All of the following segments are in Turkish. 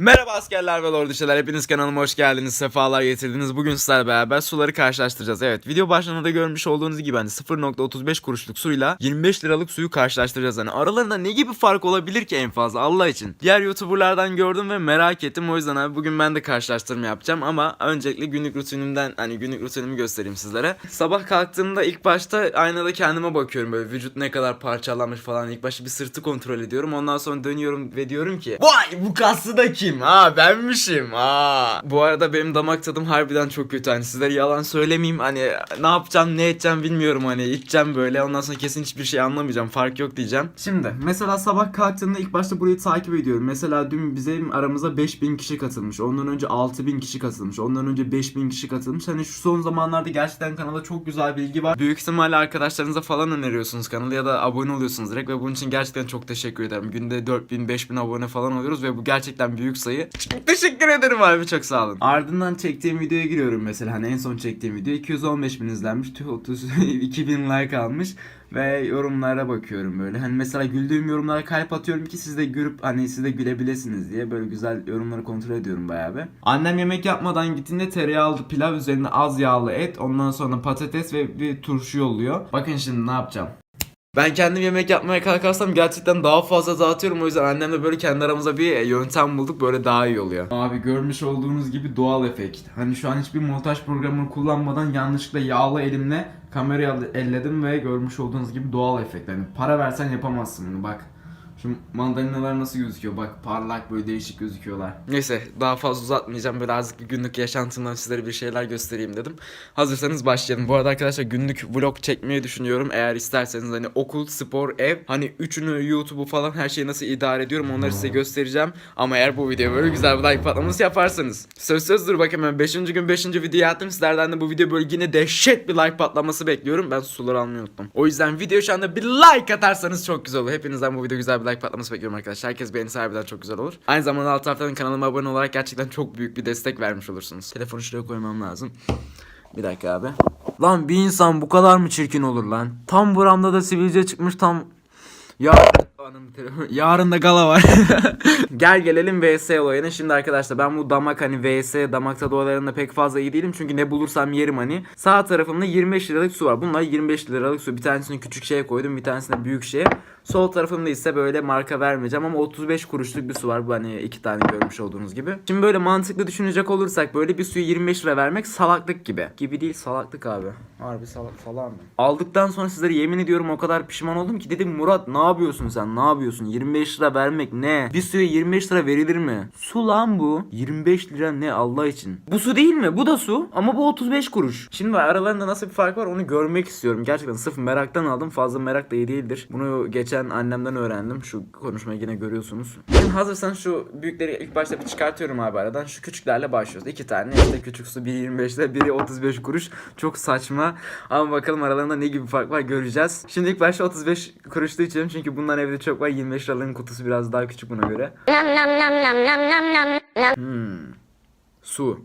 Merhaba askerler ve lordişeler hepiniz kanalıma hoş geldiniz sefalar getirdiniz. Bugün sizlerle beraber suları karşılaştıracağız. Evet video başlarında da görmüş olduğunuz gibi hani 0.35 kuruşluk suyla 25 liralık suyu karşılaştıracağız. Hani aralarında ne gibi fark olabilir ki en fazla Allah için? Diğer youtuberlardan gördüm ve merak ettim. O yüzden abi bugün ben de karşılaştırma yapacağım ama öncelikle günlük rutinimden hani günlük rutinimi göstereyim sizlere. Sabah kalktığımda ilk başta aynada kendime bakıyorum böyle vücut ne kadar parçalanmış falan. İlk başta bir sırtı kontrol ediyorum ondan sonra dönüyorum ve diyorum ki vay bu kaslı da kim ha benmişim ha. Bu arada benim damak tadım harbiden çok kötü. Hani sizlere yalan söylemeyeyim. Hani ne yapacağım ne edeceğim bilmiyorum. Hani içeceğim böyle. Ondan sonra kesin hiçbir şey anlamayacağım. Fark yok diyeceğim. Şimdi mesela sabah kalktığımda ilk başta burayı takip ediyorum. Mesela dün bizim aramıza 5000 kişi katılmış. Ondan önce 6000 kişi katılmış. Ondan önce 5000 kişi katılmış. Hani şu son zamanlarda gerçekten kanalda çok güzel bilgi var. Büyük ihtimalle arkadaşlarınıza falan öneriyorsunuz kanalı ya da abone oluyorsunuz direkt ve bunun için gerçekten çok teşekkür ederim. Günde 4000 5000 abone falan oluyoruz ve bu gerçekten büyük sayı. Teşekkür ederim abi çok sağ olun. Ardından çektiğim videoya giriyorum mesela hani en son çektiğim video 215 bin izlenmiş. Tüh 30 2000 like almış ve yorumlara bakıyorum böyle. Hani mesela güldüğüm yorumlara kalp atıyorum ki siz de görüp hani siz de gülebilirsiniz diye böyle güzel yorumları kontrol ediyorum bayağı bir. Annem yemek yapmadan gittiğinde tereyağlı pilav üzerine az yağlı et ondan sonra patates ve bir turşu yolluyor. Bakın şimdi ne yapacağım. Ben kendim yemek yapmaya kalkarsam gerçekten daha fazla dağıtıyorum o yüzden annemle böyle kendi aramızda bir yöntem bulduk böyle daha iyi oluyor. Abi görmüş olduğunuz gibi doğal efekt. Hani şu an hiçbir montaj programını kullanmadan yanlışlıkla yağlı elimle kamerayı elledim ve görmüş olduğunuz gibi doğal efekt. Hani para versen yapamazsın bunu bak. Şu mandalinalar nasıl gözüküyor bak parlak böyle değişik gözüküyorlar. Neyse daha fazla uzatmayacağım böyle azıcık bir günlük yaşantımdan sizlere bir şeyler göstereyim dedim. Hazırsanız başlayalım. Bu arada arkadaşlar günlük vlog çekmeyi düşünüyorum. Eğer isterseniz hani okul, spor, ev hani üçünü YouTube'u falan her şeyi nasıl idare ediyorum onları size göstereceğim. Ama eğer bu video böyle güzel bir like patlaması yaparsanız. Söz söz dur bakayım hemen 5. gün 5. videoyu attım. Sizlerden de bu video böyle yine dehşet bir like patlaması bekliyorum. Ben suları almayı unuttum. O yüzden video şu anda bir like atarsanız çok güzel olur. Hepinizden bu video güzel bir like patlaması bekliyorum arkadaşlar. Herkes beğenirse harbiden çok güzel olur. Aynı zamanda alt taraftan kanalıma abone olarak gerçekten çok büyük bir destek vermiş olursunuz. Telefonu şuraya koymam lazım. Bir dakika abi. Lan bir insan bu kadar mı çirkin olur lan? Tam buramda da sivilce çıkmış tam... Ya Telefon- Yarın da gala var. Gel gelelim VS olayına. Şimdi arkadaşlar ben bu damak hani VS damak tadı olaylarında pek fazla iyi değilim. Çünkü ne bulursam yerim hani. Sağ tarafımda 25 liralık su var. Bunlar 25 liralık su. Bir tanesini küçük şeye koydum. Bir tanesini büyük şeye. Sol tarafımda ise böyle marka vermeyeceğim ama 35 kuruşluk bir su var. Bu hani iki tane görmüş olduğunuz gibi. Şimdi böyle mantıklı düşünecek olursak böyle bir suyu 25 lira vermek salaklık gibi. Gibi değil salaklık abi. Harbi salak falan mı? Aldıktan sonra sizlere yemin ediyorum o kadar pişman oldum ki dedim Murat ne yapıyorsun sen ne yapıyorsun 25 lira vermek ne? Bir suya 25 lira verilir mi? Su lan bu. 25 lira ne Allah için? Bu su değil mi? Bu da su ama bu 35 kuruş. Şimdi aralarında nasıl bir fark var onu görmek istiyorum. Gerçekten sırf meraktan aldım. Fazla merak da iyi değildir. Bunu geçen annemden öğrendim. Şu konuşmayı yine görüyorsunuz. Şimdi hazırsan şu büyükleri ilk başta bir çıkartıyorum abi aradan. Şu küçüklerle başlıyoruz. İki tane işte küçük su. Biri 25 lira, biri 35 kuruş. Çok saçma. Ama bakalım aralarında ne gibi fark var göreceğiz. Şimdi ilk başta 35 kuruşlu içelim. Çünkü bundan evde çok var. 25 liraların kutusu biraz daha küçük buna göre. Hmm. Su.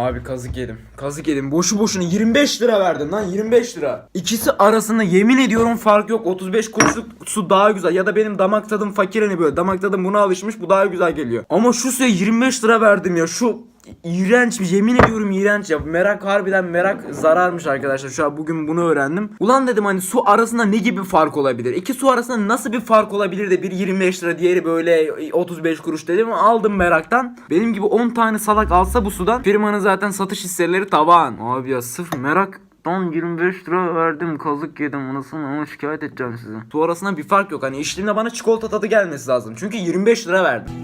Abi kazık yedim. Kazık yedim. Boşu boşuna 25 lira verdin lan 25 lira. İkisi arasında yemin ediyorum fark yok. 35 kuruşluk su daha güzel. Ya da benim damak tadım fakir hani böyle. Damak tadım buna alışmış bu daha güzel geliyor. Ama şu suya 25 lira verdim ya. Şu İğrenç yemin ediyorum iğrenç ya. Merak harbiden merak zararmış arkadaşlar. Şu an bugün bunu öğrendim. Ulan dedim hani su arasında ne gibi fark olabilir? İki su arasında nasıl bir fark olabilir de biri 25 lira diğeri böyle 35 kuruş dedim. Aldım meraktan. Benim gibi 10 tane salak alsa bu sudan firmanın zaten satış hisseleri taban Abi ya sırf merak Tam 25 lira verdim kazık yedim anasını ama şikayet edeceğim size. Su arasında bir fark yok. Hani içtiğimde bana çikolata tadı gelmesi lazım. Çünkü 25 lira verdim.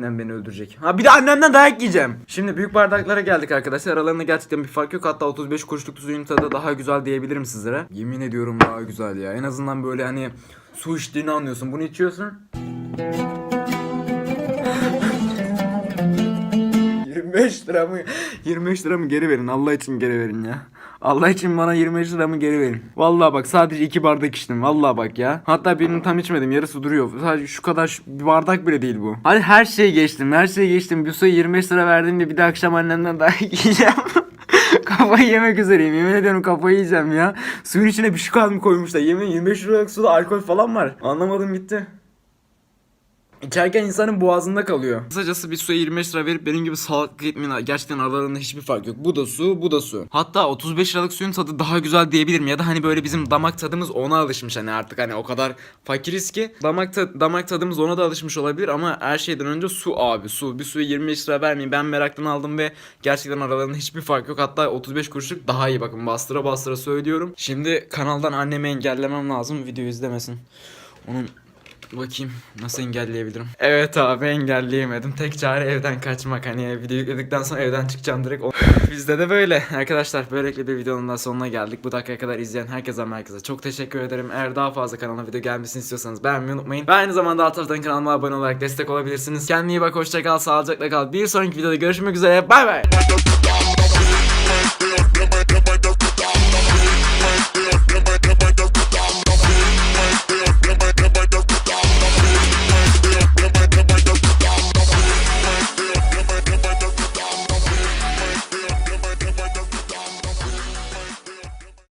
Annem beni öldürecek. Ha bir de annemden dayak yiyeceğim. Şimdi büyük bardaklara geldik arkadaşlar. Aralarında gerçekten bir fark yok. Hatta 35 kuruşluk suyun tadı daha güzel diyebilirim sizlere. Yemin ediyorum daha güzel ya. En azından böyle hani su içtiğini anlıyorsun. Bunu içiyorsun. 25 lira mı? 25 lira mı geri verin Allah için geri verin ya. Allah için bana 25 liramı geri verin. Vallahi bak sadece iki bardak içtim. Vallahi bak ya. Hatta birini tam içmedim. Yarısı duruyor. Sadece şu kadar şu- bir bardak bile değil bu. Hadi her şeyi geçtim. Her şeyi geçtim. Bir suya 25 lira verdim diye bir de akşam annemden daha yiyeceğim. kafayı yemek üzereyim. Yemin ediyorum kafayı yiyeceğim ya. Suyun içine bir şu kadar mı koymuşlar? Yemin 25 liralık suda alkol falan var. Anlamadım gitti. İçerken insanın boğazında kalıyor. Kısacası bir suya 25 lira verip benim gibi sağlıklı gitmeyin. Gerçekten aralarında hiçbir fark yok. Bu da su, bu da su. Hatta 35 liralık suyun tadı daha güzel diyebilirim. Ya da hani böyle bizim damak tadımız ona alışmış hani artık hani o kadar fakiriz ki damak, ta- damak tadımız ona da alışmış olabilir ama her şeyden önce su abi su. Bir suya 25 lira vermeyin. Ben meraktan aldım ve gerçekten aralarında hiçbir fark yok. Hatta 35 kuruşluk daha iyi bakın bastıra bastıra söylüyorum. Şimdi kanaldan annemi engellemem lazım video izlemesin. Onun Bakayım nasıl engelleyebilirim. Evet abi engelleyemedim. Tek çare evden kaçmak. Hani video yükledikten sonra evden çıkacağım direkt. Bizde de böyle. Arkadaşlar böylelikle bir videonun da sonuna geldik. Bu dakikaya kadar izleyen herkese herkese çok teşekkür ederim. Eğer daha fazla kanala video gelmesini istiyorsanız beğenmeyi unutmayın. Ve aynı zamanda alt taraftan kanalıma abone olarak destek olabilirsiniz. Kendine iyi bak hoşça kal sağlıcakla kal. Bir sonraki videoda görüşmek üzere. Bay bay.